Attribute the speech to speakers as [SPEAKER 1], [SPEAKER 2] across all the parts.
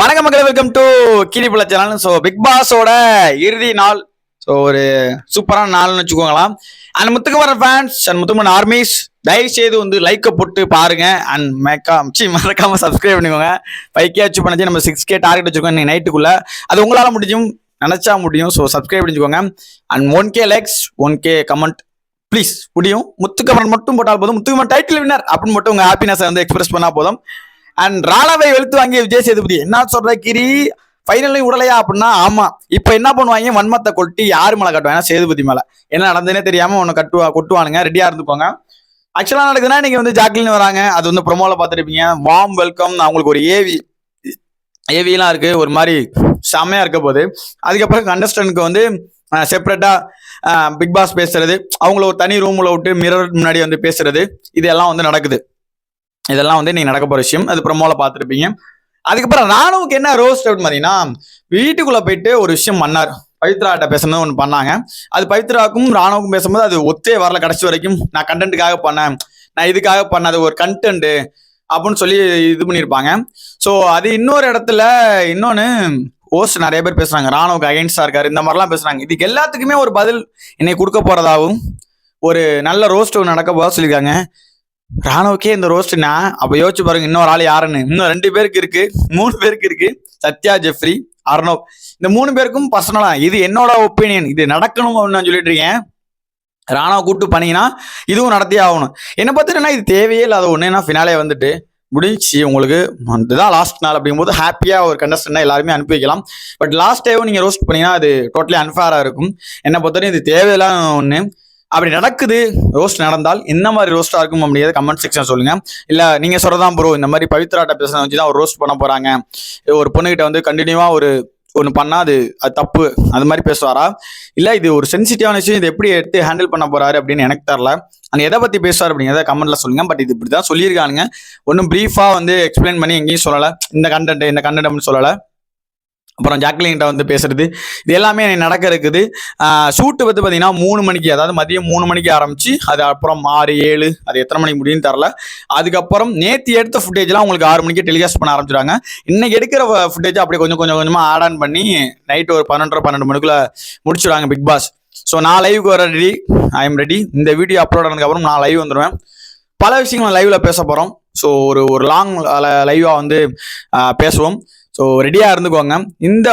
[SPEAKER 1] வணக்கம் மக்களே welcome to Keeripulla channel so big பாஸோட இறுதி நாள். ஸோ ஒரு சூப்பரான நாள்னு வச்சுக்கோங்களாம். And Muthukumaran fans and Muthukumaran armies தயவு செய்து வந்து லைக்கை போட்டு பாருங்க. அண்ட் மேக்கா சி மறக்காம சப்ஸ்கிரைப் பண்ணிக்கோங்க. ஃபைவ் கே அச்சீவ் பண்ணி நம்ம சிக்ஸ் கே டார்கெட் வச்சுக்கோங்க இன்னைக்கு நைட்டுக்குள்ள அது உங்களால் முடியும் நினச்சா முடியும். ஸோ சப்ஸ்கிரைப் பண்ணிக்கோங்க. And one K likes one K comment please முடியும். முத்துக்குமரன் மட்டும் போட்டால் போதும். முத்துக்குமரன் டைட்டில் வின்னர் அப்படின்னு மட்டும் உங்கள் ஹாப்பினஸை வந்து எக்ஸ்பிரஸ் பண்ணால் போதும். அண்ட் ராணாவை வெளுத்து வாங்கிய விஜய் சேதுபதி என்ன சொல்ற கிரி? ஃபைனலையும் விடலையா அப்படின்னா ஆமா. இப்ப என்ன பண்ணுவாங்க? வன்மத்தை கொட்டி யாரு மேல கட்டுவாங்க? சேதுபதி மேல. என்ன நடந்ததுன்னே தெரியாம ஒன்னு கட்டுவா கொட்டுவானுங்க. ரெடியா இருந்துக்கோங்க. ஆக்சுவலா நடக்குதுன்னா நீங்க வந்து ஜாக்லின் வராங்க. அது வந்து ப்ரொமோல பார்த்துருப்பீங்க. வாம் வெல்கம் அவங்களுக்கு ஒரு ஏவி ஏவிலாம் இருக்கு. ஒரு மாதிரி செம்மையா இருக்க போகுது. அதுக்கப்புறம் கண்டஸ்டன்ட்க்கு வந்து செப்பரேட்டா பிக் பாஸ் பேசுறது. அவங்கள ஒரு தனி ரூம்ல விட்டு மிரர் முன்னாடி வந்து பேசுறது. இதெல்லாம் வந்து நடக்குது. இதெல்லாம் வந்து நீங்க நடக்க போற விஷயம். அது ப்ரமோல பார்த்துருப்பீங்க. அதுக்கப்புறம் ராணுவுக்கு என்ன ரோஸ்ட் அப்படின்னு பார்த்தீங்கன்னா வீட்டுக்குள்ள போயிட்டு ஒரு விஷயம் பண்ணார். பவித்ராட்ட பேசுனது ஒன்று பண்ணாங்க. அது பவித்ராவுக்கும் ராணுவுக்கும் பேசும்போது அது ஒத்தே வரல கடைசி வரைக்கும். நான் கண்டென்ட்டுக்காக பண்ணேன். நான் இதுக்காக பண்ணது ஒரு கண்டென்ட் அப்படின்னு சொல்லி இது பண்ணியிருப்பாங்க. ஸோ அது இன்னொரு இடத்துல இன்னொன்று ஓஸ்ட் நிறைய பேர் பேசுறாங்க. ராணுவுக்கு அகைன்ஸ்டாக இருக்காரு. இந்த மாதிரிலாம் பேசுறாங்க. இதுக்கு எல்லாத்துக்குமே ஒரு பதில் என்னை கொடுக்க போறதாகவும் ஒரு நல்ல ரோஸ்ட் நடக்க போதா சொல்லியிருக்காங்க. ராணுவக்கே இந்த ரோஸ்ட்னா அப்ப யோசிச்சு பாருங்க இன்னொரு ஆள் யாருன்னு. இன்னும் ரெண்டு பேருக்கு இருக்கு மூணு பேருக்கு இருக்கு சத்யா ஜெஃப்ரி அர்ணவ் இந்த மூணு பேருக்கும் பர்சனலா இது என்னோட ஒப்பீனியன் இது நடக்கணும் அப்படின்னு நான் சொல்லிட்டு இருக்கேன். ராணுவ கூட்டு பண்ணீங்கன்னா இதுவும் நடத்தியே ஆகணும். என்ன பார்த்துட்டுனா இது தேவையே இல்லாத ஒன்று ஏன்னா ஃபினாலே வந்துட்டு முடிஞ்சு உங்களுக்கு இதுதான் லாஸ்ட் நாள் அப்படிங்கும்போது ஹாப்பியாக ஒரு கண்டஸ்டன்ட் எல்லாருமே அனுப்பி வைக்கலாம். பட் லாஸ்ட் டேவும் நீங்கள் ரோஸ்ட் பண்ணிங்கன்னா அது டோட்டலி அன்ஃபேராக இருக்கும். என்னை பொறுத்தவரைக்கும் இது தேவையில்லாத ஒன்று அப்படி நடக்குது ரோஸ்ட் நடந்தால் என்ன மாதிரி ரோஸ்டா இருக்கும் அப்படிங்கிறத கமெண்ட் செக்ஷன் சொல்லுங்க. இல்ல நீங்க சொல்றதான் ப்ரோ இந்த மாதிரி பவித்ராட்ட பேசுறத வச்சு தான் ஒரு ரோஸ்ட் பண்ண போறாங்க. ஒரு பொண்ணுகிட்ட வந்து கண்டினியூவா ஒரு ஒன்று பண்ணால் அது அது தப்பு அது மாதிரி பேசுவாரா? இல்லை இது ஒரு சென்சிட்டிவான விஷயம் இது எப்படி எடுத்து ஹேண்டில் பண்ண போறாரு அப்படின்னு எனக்கு தெரில அந்த எதை பற்றி பேசுவார் அப்படிங்கிறத கமெண்ட்ல சொல்லுங்க. பட் இது இப்படி தான் சொல்லியிருக்கானுங்க ஒன்றும் ப்ரீஃபாக வந்து எக்ஸ்பிளைன் பண்ணி எங்கேயும் சொல்லலை. இந்த கண்டென்ட் இந்த கண்டென்ட் அப்படின்னு சொல்லலை. அப்புறம் ஜாக்லின்கிட்ட வந்து பேசுறது. இது எல்லாமே நடக்க இருக்குது. ஷூட்டு வந்து பார்த்தீங்கன்னா மூணு மணிக்கு அதாவது மதியம் மூணு மணிக்கு ஆரம்பிச்சு அது அப்புறம் ஆறு ஏழு அது எத்தனை மணிக்கு முடியும்னு தெரில அதுக்கப்புறம் நேற்று எடுத்த ஃபுட்டேஜ்லாம் உங்களுக்கு ஆறு மணிக்கு டெலிகாஸ்ட் பண்ண ஆரம்பிச்சிடுவாங்க இன்னைக்கு எடுக்கிற ஃபுட்டேஜ் அப்படியே கொஞ்சம் கொஞ்சம் கொஞ்சமாக ஆட் ஆன் பண்ணி நைட் ஒரு பன்னெண்டரை பன்னெண்டு மணிக்குள்ள முடிச்சிடுவாங்க பிக் பாஸ் ஸோ நான் லைவுக்கு வர ரெடி ஐ எம் ரெடி இந்த வீடியோ அப்லோட் ஆனதுக்கப்புறம் நான் லைவ் வந்துடுவேன் பல விஷயங்கள் லைவ்ல பேச போகிறோம் ஸோ ஒரு ஒரு லாங் லைவாக வந்து பேசுவோம். ஸோ ரெடியாக இருந்துக்கோங்க. இந்த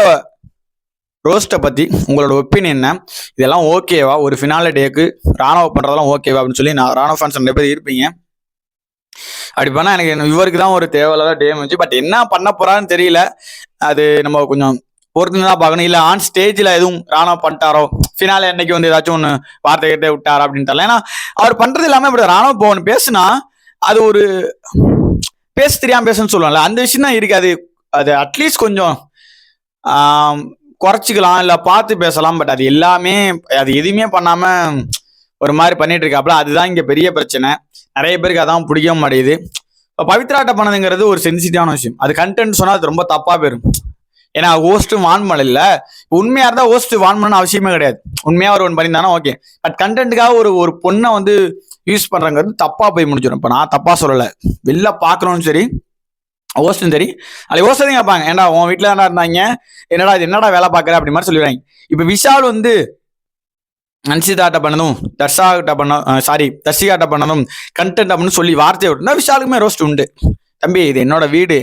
[SPEAKER 1] ரோஸ்ட்டை பற்றி உங்களோட ஒப்பீனியன் என்ன? இதெல்லாம் ஓகேவா ஒரு ஃபினால டேக்கு ராணுவ பண்ணுறதெல்லாம் ஓகேவா அப்படின்னு சொல்லி நான் ராணுவ ஃபேன்ஸ் நிறைய பேர் இருப்பீங்க. அப்படி பண்ணால் எனக்கு இவருக்கு தான் ஒரு தேவையில்லாத டேமேஜ் பட் என்ன பண்ண போகிறான்னு தெரியல. அது நம்ம கொஞ்சம் பொறுத்து தான் பார்க்கணும். இல்லை ஆன் ஸ்டேஜில் எதுவும் ராணுவ பண்ணிட்டாரோ? ஃபினால என்னைக்கு வந்து ஏதாச்சும் ஒன்று வார்த்தை கேட்டே விட்டாரா அப்படின்னு தெரியல. ஏன்னா அவர் பண்ணுறது இல்லாமல் இப்படி ராணுவ போகணும். பேசுனா அது ஒரு பேச தெரியாமல் பேசணும்னு சொல்லுவாங்கல்ல அந்த விஷயம் தான் இருக்காது அது அது அட்லீஸ்ட் கொஞ்சம் குறைச்சிக்கலாம் இல்லை பார்த்து பேசலாம் பட் அது எல்லாமே அது எதுவுமே பண்ணாம ஒரு மாதிரி பண்ணிட்டு இருக்காப்புல. அதுதான் இங்க பெரிய பிரச்சனை. நிறைய பேருக்கு அதான் பிடிக்க மாட்டேங்குது. இப்போ பவித்ராட்ட பண்ணதுங்கிறது ஒரு சென்சிட்டிவான விஷயம். அது கண்டென்ட் சொன்னால் அது ரொம்ப தப்பா போயிடும் ஏன்னா ஹோஸ்ட் வான் பண்ணல உண்மையா இருந்தா ஹோஸ்ட் வான் பண்ண அவசியமே கிடையாது. உண்மையா ஒரு ஒன்று பண்ணியிருந்தானா ஓகே பட் கண்டென்ட்டுக்காக ஒரு ஒரு பொண்ணை வந்து யூஸ் பண்றங்கிறது தப்பா போய் முடிஞ்சிடும். இப்போ நான் தப்பா சொல்லலை. வெளில பார்க்கணும்னு சரி ஹோஸ்டும் சரி அது ஹோஸ்டும் கேட்பாங்க ஏன்டா உன் வீட்டில் என்ன இருந்தாங்க? என்னடா இது என்னடா வேலை பார்க்குற? அப்படி மாதிரி சொல்லிடுறாங்க இப்போ விஷால் வந்து அன்சிதாட்ட பண்ணதும் தர்ஷாகிட்ட பண்ண சாரி தர்ஷிகாட்ட பண்ணதும் கண்டென்ட் அப்படின்னு சொல்லி வார்த்தையை விட்டுனா விஷாலுக்குமே ரோஸ்ட் உண்டு. தம்பி இது என்னோட வீடு.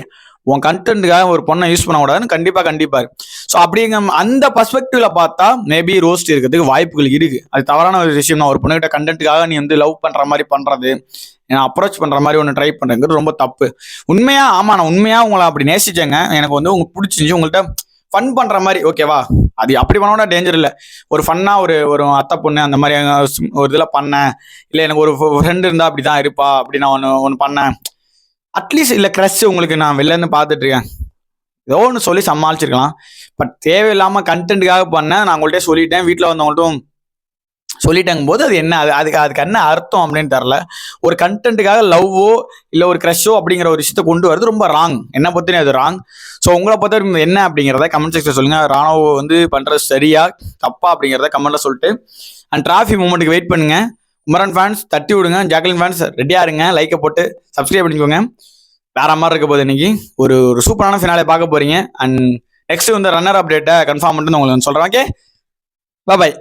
[SPEAKER 1] உன் கண்டென்ட்டுக்காக ஒரு பொண்ணை யூஸ் பண்ணக்கூடாதுன்னு கண்டிப்பாக கண்டிப்பாக ஸோ அப்படிங்க அந்த பர்ஸ்பெக்டிவ்ல பார்த்தா மேபி ரோஸ்ட் இருக்கிறதுக்கு வாய்ப்புகள் இருக்கு. அது தவறான ஒரு விஷயம் நான் ஒரு பொண்ணுகிட்ட கண்டென்ட்டுக்காக நீ வந்து லவ் பண்ற மாதிரி பண்றது அப்ரோச் பண்ற மாதிரி ஒன்று ட்ரை பண்றதுங்கிறது ரொம்ப தப்பு. உண்மையா ஆமா நான் உண்மையா உங்களை அப்படி நேசிச்சேங்க. எனக்கு வந்து உங்களுக்கு பிடிச்சிருந்துச்சு. உங்கள்கிட்ட ஃபன் பண்ற மாதிரி ஓகேவா அது அப்படி பண்ணோட டேஞ்சர் இல்லை. ஒரு ஃபன்னா ஒரு ஒரு அத்தை பொண்ணு அந்த மாதிரி ஒரு இதில் பண்ணேன். இல்லை எனக்கு ஒரு ஃப்ரெண்டு இருந்தா அப்படிதான் இருப்பா அப்படி நான் ஒன்று ஒன்று பண்ணேன். அட்லீஸ்ட் இல்லை க்ரஷ் உங்களுக்கு நான் வெளிலேருந்து பார்த்துட்டு இருக்கேன். ஏதோ ஒன்று சொல்லி சமாளிச்சிருக்கலாம். பட் தேவையில்லாமல் கண்டென்ட்டுக்காக பண்ணேன். நான் உங்கள்கிட்ட சொல்லிட்டேன். வீட்டில் வந்தவங்கள்ட்டும் சொல்லிட்டாங்க போது அது என்ன அது அதுக்கு அதுக்கு என்ன அர்த்தம் அப்படின்னு தெரில ஒரு கண்டென்ட்டுக்காக லவ்வோ இல்லை ஒரு க்ரஷோ அப்படிங்கிற ஒரு விஷயத்த கொண்டு வரது ரொம்ப ராங் என்ன பொறுத்தனே அது ராங் ஸோ உங்களை பொறுத்த என்ன அப்படிங்கிறத கமெண்ட் செக்ஷன் சொல்லுங்கள் ராணுவ வந்து பண்ணுறது சரியா தப்பா அப்படிங்கிறத கமெண்ட்டில் சொல்லிட்டு. அண்ட் டிராஃபிக் மூமெண்ட்டுக்கு வெயிட் பண்ணுங்கள் குமரன் ஃபேன்ஸ் தட்டி விடுங்க. ஜாக்லின் ஃபேன்ஸ் ரெடியாக இருங்க. லைக்கை போட்டு சப்ஸ்கிரைப் பண்ணிக்கோங்க. வேற மாதிரி இருக்க போகுது இன்னைக்கு. ஒரு ஒரு சூப்பரான ஃபினாலே பார்க்க போறீங்க. அண்ட் நெக்ஸ்ட் வந்து ரன்னர் அப்டேட்டை கன்ஃபார்ம் பண்ணிட்டு உங்களுக்கு சொல்கிறேன் ஓகே பாய்